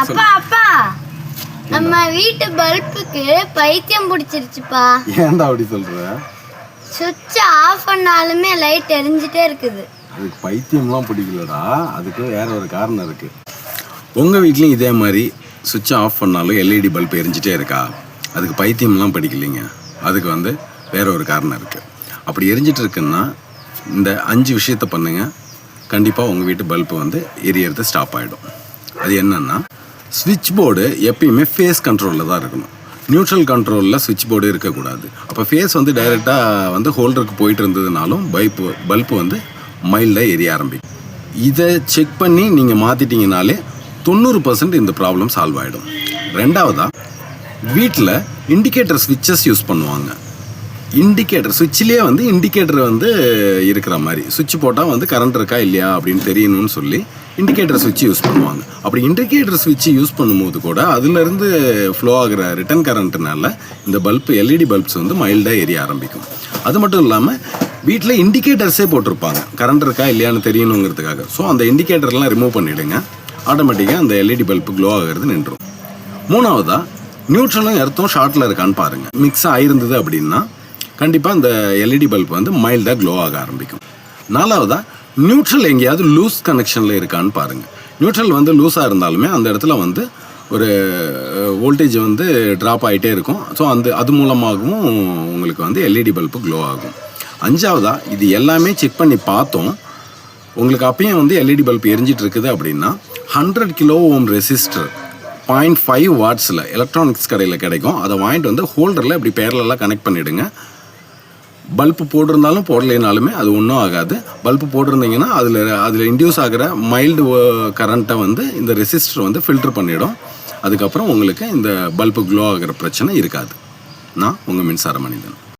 அப்பா அப்பா. நம்ம வீட்டு பல்புக்கு பைத்தியம் பிடிச்சிருச்சுப்பா. ஏன்டா அப்படி சொல்ற? சுவிட்ச் ஆஃப் பண்ணாலுமே லைட் எரிஞ்சிட்டே இருக்குது. அதுக்கு பைத்தியம்லாம் பிடிக்கலடா. அதுக்கு வேற ஒரு காரணம் இருக்கு. உங்கள் வீட்லேயும் இதே மாதிரி சுவிட்ச் ஆஃப் பண்ணாலும் எல்இடி பல்ப் எரிஞ்சிட்டே இருக்கா? அதுக்கு பைத்தியம்லாம் படிக்கலைங்க. அதுக்கு வந்து வேற ஒரு காரணம் இருக்குது அப்படி எரிஞ்சிட்டு இருக்குன்னா இந்த அஞ்சு விஷயத்த பண்ணுங்க. கண்டிப்பாக உங்கள் வீட்டு பல்பு வந்து எரியறது ஸ்டாப் ஆகிடும் அது என்னன்னா ஸ்விட்ச் போர்டு எப்பயுமே ஃபேஸ் கண்ட்ரோலில் தான் இருக்கணும். நியூட்ரல் கண்ட்ரோலில் ஸ்விட்ச் போர்டு இருக்கக்கூடாது. அப்போ ஃபேஸ் வந்து டைரெக்டாக வந்து ஹோல்டருக்கு போயிட்டு இருந்ததுனாலும் பைப்பு பல்பு வந்து மைல்டாக எரிய ஆரம்பிக்கும். இதை செக் பண்ணி நீங்கள் மாற்றிட்டீங்கனாலே தொண்ணூறு பர்சன்ட் இந்த ப்ராப்ளம் சால்வ் ஆகிடும் ரெண்டாவதாக வீட்டில் இண்டிகேட்டர் ஸ்விட்சஸ் யூஸ் பண்ணுவாங்க. இண்டிகேட்டர் சுவிட்சிலே வந்து இண்டிகேட்டர் வந்து இருக்கிற மாதிரி. சுவிட்ச் போட்டால் வந்து கரண்ட் இருக்கா இல்லையா அப்படின்னு தெரியணும்னு சொல்லி இண்டிகேட்டர் சுவிட்ச் யூஸ் பண்ணுவாங்க. அப்படி இண்டிகேட்டர் சுவிட்ச் யூஸ் பண்ணும்போது கூட அதுலேருந்து ஃப்ளோ ஆகிற ரிட்டர்ன் கரண்ட்டுனால இந்த பல்ப் எல்இடி பல்ப்ஸ் வந்து மைல்டாக எரிய ஆரம்பிக்கும். அது மட்டும் இல்லாமல் வீட்டில் இண்டிகேட்டர்ஸே போட்டிருப்பாங்க. கரண்ட் இருக்கா இல்லையான்னு தெரியணுங்கிறதுக்காக. ஸோ அந்த இண்டிகேட்டர்லாம் ரிமூவ் பண்ணிவிடுங்க ஆட்டோமேட்டிக்காக அந்த எல்இடி பல்ப் க்ளோ ஆகிறது நின்றும். மூணாவதாக நியூட்ரலும் எர்த்தும் ஷார்ட்டில் இருக்கான்னு பாருங்கள் மிக்ஸ் ஆயிருந்தது அப்படின்னா கண்டிப்பாக இந்த எல்இடி பல்ப் வந்து மைல்டாக க்ளோ ஆக ஆரம்பிக்கும். நாலாவதாக நியூட்ரல் எங்கேயாவது லூஸ் கனெக்ஷனில் இருக்கான்னு பாருங்கள் நியூட்ரல் வந்து லூஸாக இருந்தாலுமே அந்த இடத்துல வந்து ஒரு வோல்டேஜ் வந்து ட்ராப் ஆகிட்டே இருக்கும். ஸோ அந்த அது மூலமாகவும் உங்களுக்கு வந்து எல்இடி பல்பு க்ளோ ஆகும். அஞ்சாவதா இது எல்லாமே செக் பண்ணி பார்த்தோம். உங்களுக்கு அப்பயும் வந்து எல்இடி பல்ப் எரிஞ்சிட்டு இருக்குது அப்படின்னா hundred kilo ohm resistor point five வாட்ஸில் electronics கடையில் கிடைக்கும். அதை வாங்கிட்டு வந்து ஹோல்டரில் இப்படி பேரலெல்லாம் கனெக்ட் பண்ணிவிடுங்க பல்ப் போட்டிருந்தாலும் போடலைனாலுமே அது ஒன்றும் ஆகாது. பல்ப் போட்டிருந்தீங்கன்னா அதில் அதில் இன்டியூஸ் ஆகிற மைல்டு கரண்ட்டை வந்து இந்த ரெசிஸ்டர் வந்து ஃபில்டர் பண்ணிடும். அதுக்கப்புறம் உங்களுக்கு இந்த பல்பு க்ளோ ஆகிற பிரச்சனை இருக்காது. நான் உங்கள் மின்சார மனிதன்.